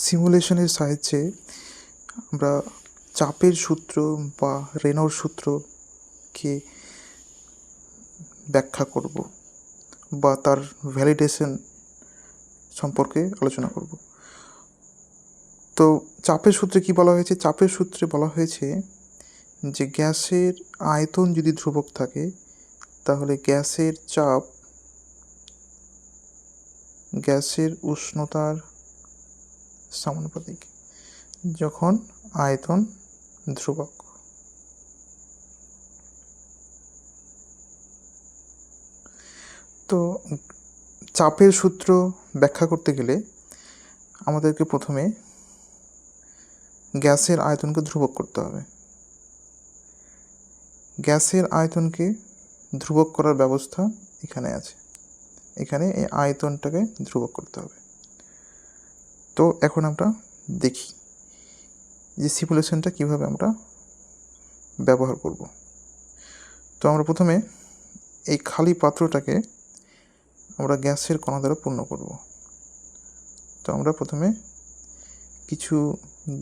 সিমুলেশনের সাহায্যে আমরা চাপের সূত্র বা রেনর সূত্রকে ব্যাখ্যা করব বা তার ভ্যালিডেশন সম্পর্কে আলোচনা করব। তো চাপের সূত্রে কি বলা হয়েছে? চাপের সূত্রে বলা হয়েছে যে গ্যাসের আয়তন যদি ধ্রুবক থাকে, তাহলে গ্যাসের চাপ, গ্যাসের উষ্ণতার সমানুপাতিক যখন আয়তন ধ্রুবক। তো চাপের সূত্র ব্যাখ্যা করতে গেলে আমাদেরকে প্রথমে গ্যাসের আয়তনকে ধ্রুবক করতে হবে। গ্যাসের আয়তনকে ধ্রুবক করার ব্যবস্থা এখানে আছে। এখানে এই আয়তনটাকে ধ্রুবক করতে হবে। তো এখন আমরা দেখি যে সিমুলেশনটা কীভাবে আমরা ব্যবহার করব। তো আমরা প্রথমে এই খালি পাত্রটাকে আমরা গ্যাসের কণা দ্বারা পূর্ণ করব। তো আমরা প্রথমে কিছু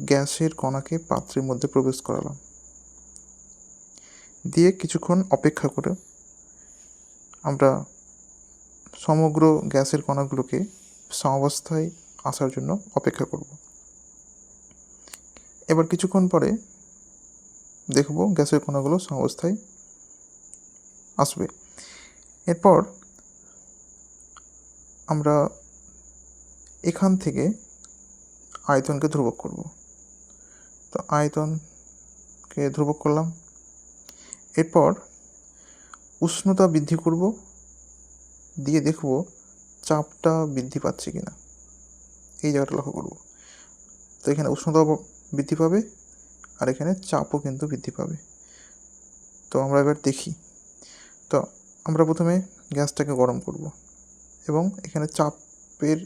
গ্যাসের কণাকে পাত্রের মধ্যে প্রবেশ করালাম। দিয়ে কিছুক্ষণ অপেক্ষা করে আমরা সমগ্র গ্যাসের কণাগুলোকে সমাবস্থায় আসার জন্য অপেক্ষা করব। এবার কিছুক্ষণ পরে দেখব গ্যাসের কণাগুলো সমাবস্থায় আসবে। এরপর আমরা এখান থেকে আয়তনকে ধ্রুবক করব। তো আয়তনকে ধ্রুবক করলাম। এরপর উষ্ণতা বৃদ্ধি করব। দিয়ে দেখব চাপটা বৃদ্ধি পাচ্ছে কিনা। এই জায়গাটা লক্ষ্য করব। তো এখানে উষ্ণতা বৃদ্ধি পাবে আর এখানে চাপও কিন্তু বৃদ্ধি পাবে। তো আমরা এবার দেখি। তো আমরা প্রথমে গ্যাসটাকে গরম করব এবং এখানে চাপের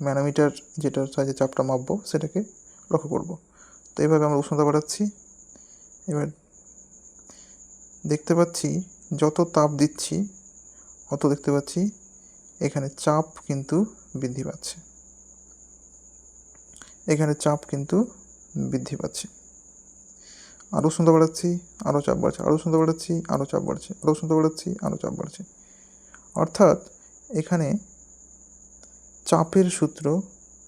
ম্যানোমিটার যেটার সাহায্যে চাপটা মাপবো সেটাকে লক্ষ্য করব। তো এইভাবে আমরা উষ্ণতা বাড়াচ্ছি। এবার দেখতে পাচ্ছি যত তাপ দিচ্ছি, অত দেখতে পাচ্ছি এখানে চাপ কিন্তু বৃদ্ধি পাচ্ছে। এখানে চাপ কিন্তু বৃদ্ধি পাচ্ছে। আরও উষ্ণতা বাড়াচ্ছি আরও চাপ বাড়ছে আরও উষ্ণতা বাড়াচ্ছি আরও চাপ বাড়ছে আরও উষ্ণতা বাড়াচ্ছি আরও চাপ বাড়ছে। অর্থাৎ এখানে চাপের সূত্র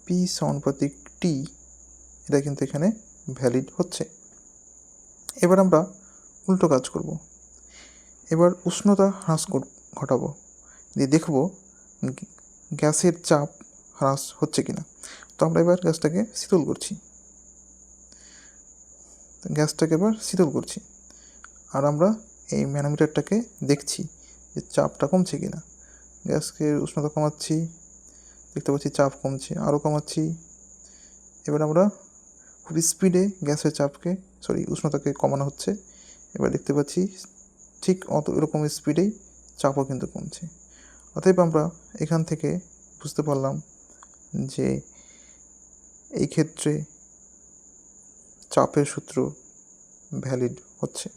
পি সমানুপাতিক টি এটা কিন্তু এখানে ভ্যালিড হচ্ছে। এবার আমরা উল্টো কাজ করব। এবার উষ্ণতা হ্রাস ঘটাবো। দিয়ে দেখব গ্যাসের চাপ হ্রাস হচ্ছে কিনা। তো আমরা এবার গ্যাসটাকে শীতল করছি। গ্যাসটাকে এবার শীতল করছি। আর আমরা এই ম্যানোমিটারটাকে দেখছি যে চাপটা কমছে কি না গ্যাসকে উষ্ণতা কমাচ্ছি, দেখতে পাচ্ছি চাপ কমছে, আরও কমাচ্ছি। এবার আমরা খুব স্পিডে গ্যাসের চাপকে, সরি, উষ্ণতাকে কমানো হচ্ছে। এবার দেখতে পাচ্ছি ঠিক অত, এরকম স্পিডেই চাপও কিন্তু কমছে। অতএব আমরা এখান থেকে বুঝতে পারলাম যে এই ক্ষেত্রে চাপের সূত্র ভ্যালিড হচ্ছে।